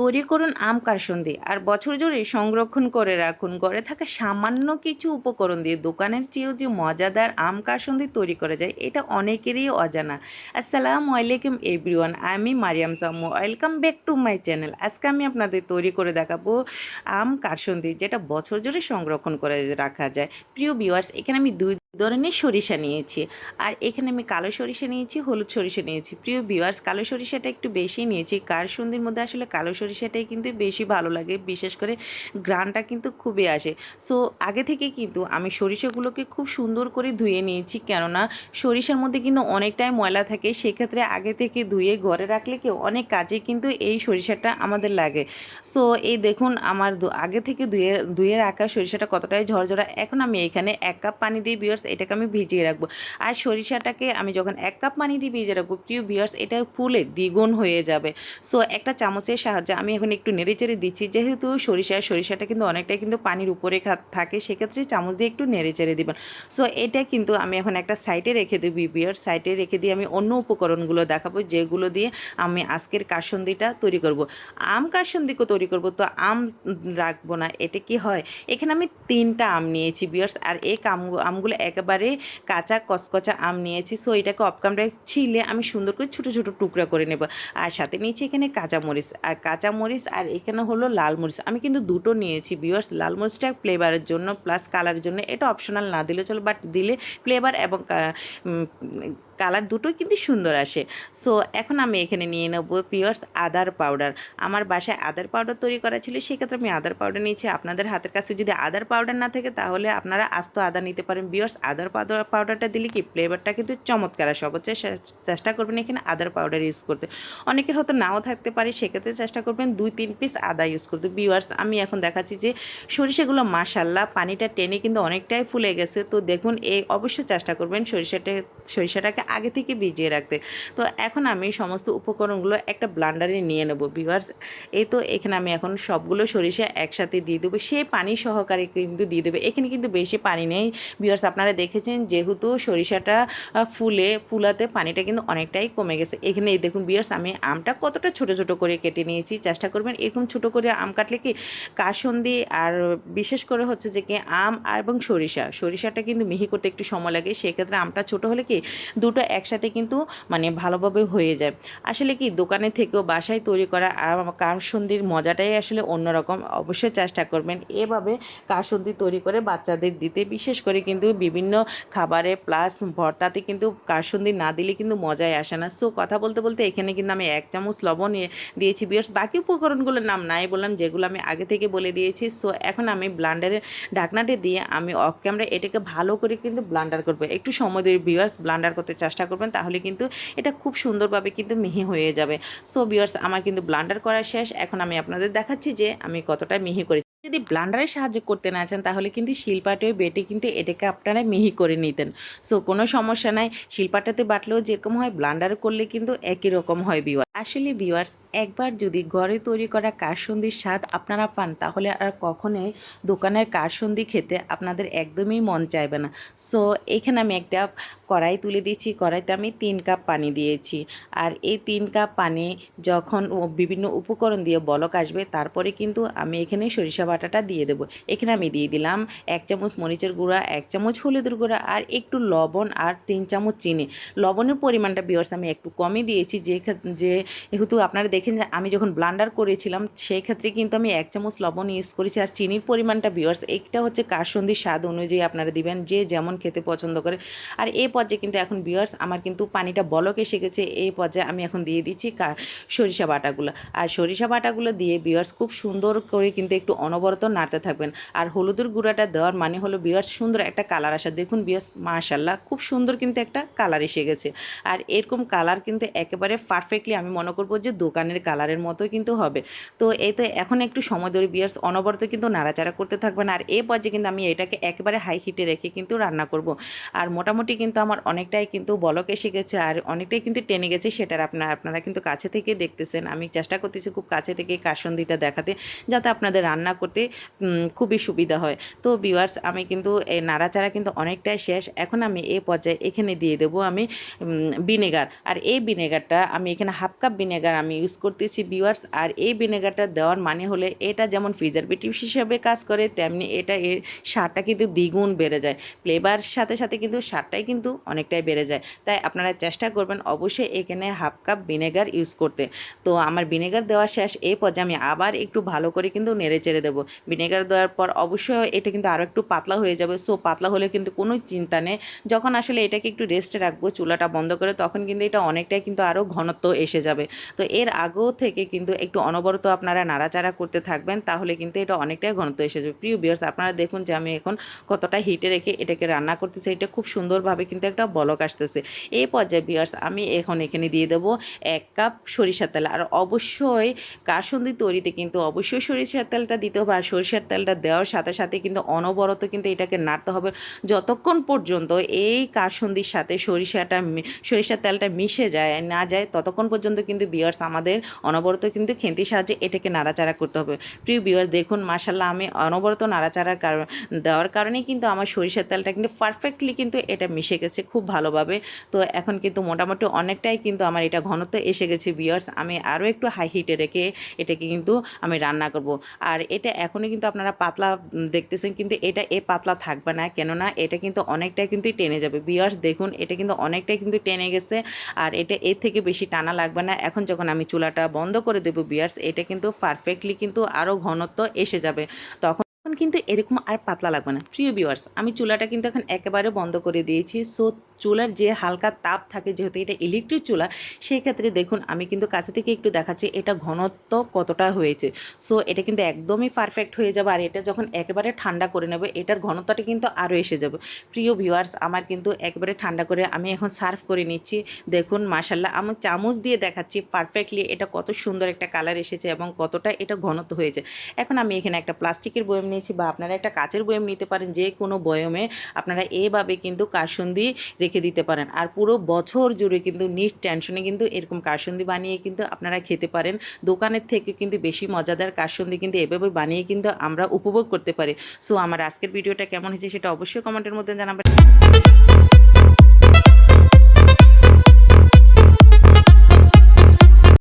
তৈরি করুন আম কারসন্দি আর বছর জুড়ে সংরক্ষণ করে রাখুন। ঘরে থাকা সামান্য কিছু উপকরণ দিয়ে দোকানের চেয়েও যে মজাদার আম কারসন্দি তৈরি করা যায়, এটা অনেকেরই অজানা। আসসালামু আলাইকুম এভরিওয়ান, আমি Mariyam Sammu welcome back to my channel. আজকে আমি আপনাদের তৈরি করে দেখাবো আম কারসন্দি, যেটা বছর জুড়ে সংরক্ষণ করে রাখা যায়। প্রিয় ভিউয়ার্স, এখানে আমি দুই ধরনের সরিষা নিয়েছি। আর এখানে আমি কালো সরিষা নিয়েছি, হলুদ সরিষা নিয়েছি। প্রিয় ভিউয়ার্স কালো সরিষাটা একটু বেশি নিয়েছি। কার সন্ধির মধ্যে আসলে কালো সরিষাটাই কিন্তু বেশি ভালো লাগে, বিশেষ করে গ্রানটা কিন্তু খুবই আসে। সো আগে থেকে কিন্তু আমি সরিষাগুলোকে খুব সুন্দর করে ধুয়ে নিয়েছি, কেননা সরিষার মধ্যে কিন্তু অনেকটাই ময়লা থাকে। সেক্ষেত্রে আগে থেকে ধুয়ে ঘরে রাখলে কেউ অনেক কাজে কিন্তু এই সরিষাটা আমাদের লাগে। সো এই দেখুন আমার আগে থেকে ধুয়ে ধুয়ে রাখা সরিষাটা কতটাই ঝরঝরা। এখন আমি এখানে এক কাপ পানি দিয়ে বিয়ার্স এটাকে আমি ভিজিয়ে রাখব। আর সরিষাটাকে আমি যখন এক কাপ পানি দিয়ে ভিজিয়ে রাখব, প্রিয় বিয়ার্স এটা ফুলে দ্বিগুণ হয়ে যাবে। সো একটা চামচের সাহায্যে আমি এখন একটু নেড়ে চেড়ে দিচ্ছি, যেহেতু সরিষা, সরিষাটা কিন্তু অনেকটাই কিন্তু পানির উপরে থাকে, সেক্ষেত্রে চামচ দিয়ে একটু নেড়ে চেড়ে দিবেন। সো এটা কিন্তু আমি এখন একটা সাইডে রেখে দেবো বিয়ার সাইডে রেখে দিয়ে আমি অন্য উপকরণগুলো দেখাবো, যেগুলো দিয়ে আমি আজকের কাসন্দিটা তৈরি করব। আম কাসন্দিকে তৈরি করব, তো আম রাখব না, এটা কি হয়? এখানে আমি তিনটা আম নিয়েছি বিয়ার্স আর এই আম আমগুলো একেবারে কাঁচা কচকচা আম নিয়েছি। সো এটাকে অপকামটা ছিলে আমি সুন্দর করে ছোটো ছোটো টুকরা করে নেব। আর সাথে নিয়েছি এখানে কাঁচা মরিচ। আর কাঁচা মরিচ আর এখানে হলো লাল মরিচ। আমি কিন্তু দুটো নিয়েছি বিওয়ার্স লাল মরিচটা ফ্লেভারের জন্য প্লাস কালারের জন্য। এটা অপশনাল না দিলে চলো বাট দিলে ফ্লেভার এবং কালার দুটোই কিন্তু সুন্দর আসে। সো এখন আমি এখানে নিয়ে নেব পিওর্স আদার পাউডার। আমার বাসায় আদার পাউডার তৈরি করা ছিল, সেক্ষেত্রে আমি আদার পাউডার নিয়েছি। আপনাদের হাতের কাছে যদি আদার পাউডার না থাকে, তাহলে আপনারা আস্ত আদা নিতে পারেন। বিয়ার্স আদার পাউডার, পাউডারটা দিলে কি ফ্লেভারটা কিন্তু চমৎকার আসে। অবশ্যই চেষ্টা করবেন এখানে আদার পাউডার ইউজ করতে। অনেকের হয়তো নাও থাকতে পারে, সেক্ষেত্রে চেষ্টা করবেন দুই, তিন পিস আদা ইউজ করতে। বিওয়ার্স আমি এখন দেখাচ্ছি যে সরিষাগুলো মাশাল্লাহ পানিটা টেনে কিন্তু অনেকটাই ফুলে গেছে। তো দেখুন এই অবশ্যই চেষ্টা করবেন সরিষাটা, সরিষাটাকে আগে থেকে ভিজিয়ে রাখতে। তো এখন আমি সমস্ত উপকরণগুলো একটা ব্লান্ডারে নিয়ে নেব বিভার্স এই তো এখানে আমি এখন সবগুলো সরিষা একসাথে দিয়ে দেবো। সে পানি সহকারে কিন্তু দিয়ে দেবে। এখানে কিন্তু বেশি পানি নেই। বিভার্স আপনারা দেখেছেন যেহেতু সরিষাটা ফুলে, ফুলাতে পানিটা কিন্তু অনেকটাই কমে গেছে। এখানে দেখুন বিয়ার্স আমি আমটা কতটা ছোট ছোট করে কেটে নিয়েছি। চেষ্টা করবেন এরকম ছোট করে আম কাটলে কি কাসন্দি আর বিশেষ করে হচ্ছে যে কি আম আর এবং সরিষা। সরিষাটা কিন্তু মিহি করতে একটু সময় লাগে। সেক্ষেত্রে আমটা ছোট হলে কি দুটো একসাথে কিন্তু মানে ভালোভাবে হয়ে যায়। আসলে কি, দোকানে থেকেও বাসায় তৈরি করা আর কাসন্দির মজাটাই আসলে অন্যরকম। অবশ্যই চেষ্টা করবেন এভাবে কাসন্দি তৈরি করে বাচ্চাদের দিতে। বিশেষ করে কিন্তু বিভিন্ন খাবারে প্লাস ভর্তাতে কিন্তু কাসন্দি না দিলে কিন্তু মজাই আসে না। সো কথা বলতে বলতে এখানে কিন্তু আমি এক চামচ লবণ দিয়েছি। বিয়ার্স বাকি উপকরণগুলোর নাম নাই বললাম, যেগুলো আমি আগে থেকে বলে দিয়েছি। সো এখন আমি ব্লান্ডারের ঢাকনাটা দিয়ে আমি অফ ক্যামেরা এটাকে ভালো করে কিন্তু ব্লান্ডার করব। একটু সময় দিয়ে বিয়ার্স ব্লান্ডার করতে চেষ্টা করবেন, তাহলে কিন্তু এটা খুব সুন্দরভাবে কিন্তু মিহি হয়ে যাবে। সো বিয়ার্স আমার কিন্তু ব্লান্ডার করা শেষ। এখন আমি আপনাদের দেখাচ্ছি যে আমি কতটা মিহি করেছি। যদি ব্লান্ডারে সাহায্য করতে না চান, তাহলে কিন্তু শিলপাটে বেটে কিন্তু এটাকে আপনারা মিহি করে নিতেন। সো কোনো সমস্যা নাই। শিলপাটাতে বাটলেও যেরকম হয়, ব্লান্ডার করলে কিন্তু একই রকম হয় বিওয়ার আসলে বিওয়ার্স একবার যদি ঘরে তৈরি করা কারসন্দির স্বাদ আপনারা পান, তাহলে আর কখনোই দোকানের কারসন্দি খেতে আপনাদের একদমই মন চাইবে না। সো এখানে আমি একটা কড়াই তুলে দিয়েছি। কড়াইতে আমি তিন কাপ পানি দিয়েছি। আর এই তিন কাপ পানি যখন বিভিন্ন উপকরণ দিয়ে বলক আসবে, তারপরে কিন্তু আমি এখানে সরিষা বাটাটা দিয়ে দেবো। এখানে আমি দিয়ে দিলাম এক চামচ মরিচের গুঁড়া, এক চামচ হলুদের গুঁড়া আর একটু লবণ আর তিন চামচ চিনি। লবণের পরিমাণটা বিয়ার্স আমি একটু কমই দিয়েছি। যে যেহেতু আপনারা দেখেন আমি যখন ব্লান্ডার করেছিলাম, সেই ক্ষেত্রে কিন্তু আমি এক চামচ লবণ ইউজ করেছি আর চিনির পরিমাণটা বিয়ার্স এইটা হচ্ছে কারসন্দির স্বাদ অনুযায়ী আপনারা দিবেন, যে যেমন খেতে পছন্দ করে। আর এই পর্যায়ে কিন্তু এখন বিয়ার্স আমার কিন্তু পানিটা বলক এসে গেছে। এই পর্যায়ে আমি এখন দিয়ে দিচ্ছি সরিষা বাটাগুলো। আর সরিষা বাটাগুলো দিয়ে বিয়ার্স খুব সুন্দর করে কিন্তু একটু অনবরত নাড়তে থাকবেন। আর হলুদের গুঁড়াটা দেওয়ার মানে হলো বিয়ার্স সুন্দর একটা কালার আসা। দেখুন বিয়ার্স মাশাল্লাহ খুব সুন্দর কিন্তু একটা কালার এসে গেছে। আর এরকম কালার কিন্তু একেবারে পারফেক্টলি আমি মনে করব যে দোকানের কালারের মতো কিন্তু হবে। তো এই তো এখন একটু সময় ধরে বিয়ার্স, অনবরত কিন্তু নাড়াচাড়া করতে থাকবেন। আর এই পর্যায়ে কিন্তু আমি এটাকে একেবারে হাই হিটে রেখে কিন্তু রান্না করব। আর মোটামুটি কিন্তু আমার অনেকটাই কিন্তু বলক এসে গেছে। আর অনেকটাই কিন্তু টেনে গেছে সেটার আপনার আপনারা কিন্তু কাছে থেকে দেখতেছেন। আমি চেষ্টা করতেছি খুব কাছে থেকে কাসন্দিটা দেখাতে, যাতে আপনাদের রান্না করতে করতে খুবই সুবিধা হয়। তো ভিউয়ার্স আমি কিন্তু এই নাড়াচাড়া কিন্তু অনেকটাই শেষ। এখন আমি এই পর্যায়ে এখানে দিয়ে দেবো আমি ভিনেগার আর এই ভিনেগারটা আমি এখানে হাফ কাপ ভিনেগার আমি ইউজ করতেছি ভিউয়ার্স আর এই ভিনেগারটা দেওয়ার মানে হলে এটা যেমন প্রিজারভেটিভ হিসেবে কাজ করে, তেমনি এটা এর স্বাদটা কিন্তু দ্বিগুণ বেড়ে যায়। ফ্লেভার সাথে সাথে কিন্তু স্বাদটাই কিন্তু অনেকটাই বেড়ে যায়। তাই আপনারা চেষ্টা করবেন অবশ্যই এখানে হাফ কাপ ভিনেগার ইউজ করতে। তো আমার ভিনেগার দেওয়া শেষ এই পর্যায়ে আমি আবার একটু ভালো করে কিন্তু নেড়ে চেড়ে দেবো। ভিনেগার দেওয়ার পর অবশ্যই এটা কিন্তু আরও একটু পাতলা হয়ে যাবে। সো পাতলা হলে কিন্তু কোনো চিন্তা নেই। যখন আসলে এটাকে একটু রেস্টে রাখব, চুলাটা বন্ধ করে, তখন কিন্তু এটা অনেকটাই কিন্তু আরও ঘনত্ব এসে যাবে। তো এর আগেও থেকে কিন্তু একটু অনবরত আপনারা নাড়াচাড়া করতে থাকবেন, তাহলে কিন্তু এটা অনেকটাই ঘনত্ব এসে যাবে। প্রিয় বিয়ার্স আপনারা দেখুন যে আমি এখন কতটা হিটে রেখে এটাকে রান্না করতেছি। এটা খুব সুন্দরভাবে কিন্তু একটা বলক আসতেছে। এই পর্যায়ে বিয়ার্স আমি এখন এখানে দিয়ে দেবো এক কাপ সরিষার তেল। আর অবশ্যই কাসুন্দি তৈরিতে কিন্তু অবশ্যই সরিষার তেলটা দিতে হবে। আর সরিষার তেলটা দেওয়ার সাথে সাথে কিন্তু অনবরত কিন্তু এটাকে নাড়তে হবে যতক্ষণ পর্যন্ত এই কাসুন্দির সাথে সরিষাটা সরিষার তেলটা মিশে যায়, না যায় ততক্ষণ পর্যন্ত কিন্তু বিয়ার্স আমাদের অনবরত কিন্তু খেন্তির সাহায্যে এটাকে নাড়াচাড়া করতে হবে। প্রিয় বিয়ার্স দেখুন মাসাল্লাহ আমি অনবরত নাড়াচাড়ার কারণ, দেওয়ার কারণেই কিন্তু আমার সরিষার তেলটা কিন্তু পারফেক্টলি কিন্তু এটা মিশে গেছে খুব ভালোভাবে। তো এখন কিন্তু মোটামুটি অনেকটাই কিন্তু আমার এটা ঘনত্ব এসে গেছে বিয়ার্স আমি আরও একটু হাই হিটে রেখে এটাকে কিন্তু আমি রান্না করব। আর এটা এখনই কিন্তু আপনারা পাতলা দেখতেছেন কিন্তু এটা এ পাতলা থাকবে না, কেননা এটা কিন্তু অনেকটাই কিন্তু টেনে যাবে। বিয়ার্স দেখুন, এটা কিন্তু অনেকটাই কিন্তু টেনে গেছে আর এটা এর থেকে বেশি টানা লাগবে না। এখন যখন আমি চুলাটা বন্ধ করে দেবো বিয়ার্স এটা কিন্তু পারফেক্টলি কিন্তু আরও ঘনত্ব এসে যাবে। তখন কিন্তু এরকম আর পাতলা লাগবে না। প্রিয় ভিউয়ার্স আমি চুলাটা কিন্তু এখন একেবারে বন্ধ করে দিয়েছি। সো চুলার যে হালকা তাপ থাকে, যেহেতু এটা ইলেকট্রিক চুলা, সেই ক্ষেত্রে দেখুন, আমি কিন্তু কাছে থেকে একটু দেখাচ্ছি, এটা ঘনত্ব কতটা হয়েছে। সো এটা কিন্তু একদমই পারফেক্ট হয়ে যাবে, আর এটা যখন একেবারে ঠান্ডা করে নেবে, এটার ঘনত্বটা কিন্তু আরও এসে যাবে। প্রিয় ভিউয়ার্স আমার কিন্তু একেবারে ঠান্ডা করে আমি এখন সার্ভ করে নিচ্ছি। দেখুন মাশাল্লাহ আমি চামচ দিয়ে দেখাচ্ছি পারফেক্টলি এটা কত সুন্দর একটা কালার এসেছে এবং কতটা এটা ঘনত্ব হয়েছে। এখন আমি এখানে একটা প্লাস্টিকের বয়ম নিয়েছি। বা আপনারা একটা কাচের বয়ম নিতে পারেন, যে কোনো বয়মে আপনারা এভাবে কিন্তু কারসন্দি রেখে দিতে পারেন। আর পুরো বছর জুড়ে কিন্তু নিট টেনশনে কিন্তু এরকম কারসন্দি বানিয়ে কিন্তু আপনারা খেতে পারেন। দোকানের থেকে কিন্তু বেশি মজাদার কারসন্দি কিন্তু এভাবে বানিয়ে কিন্তু আমরা উপভোগ করতে পারি। সো আমার আজকের ভিডিওটা কেমন হয়েছে সেটা অবশ্যই কমেন্টের মধ্যে জানাবেন।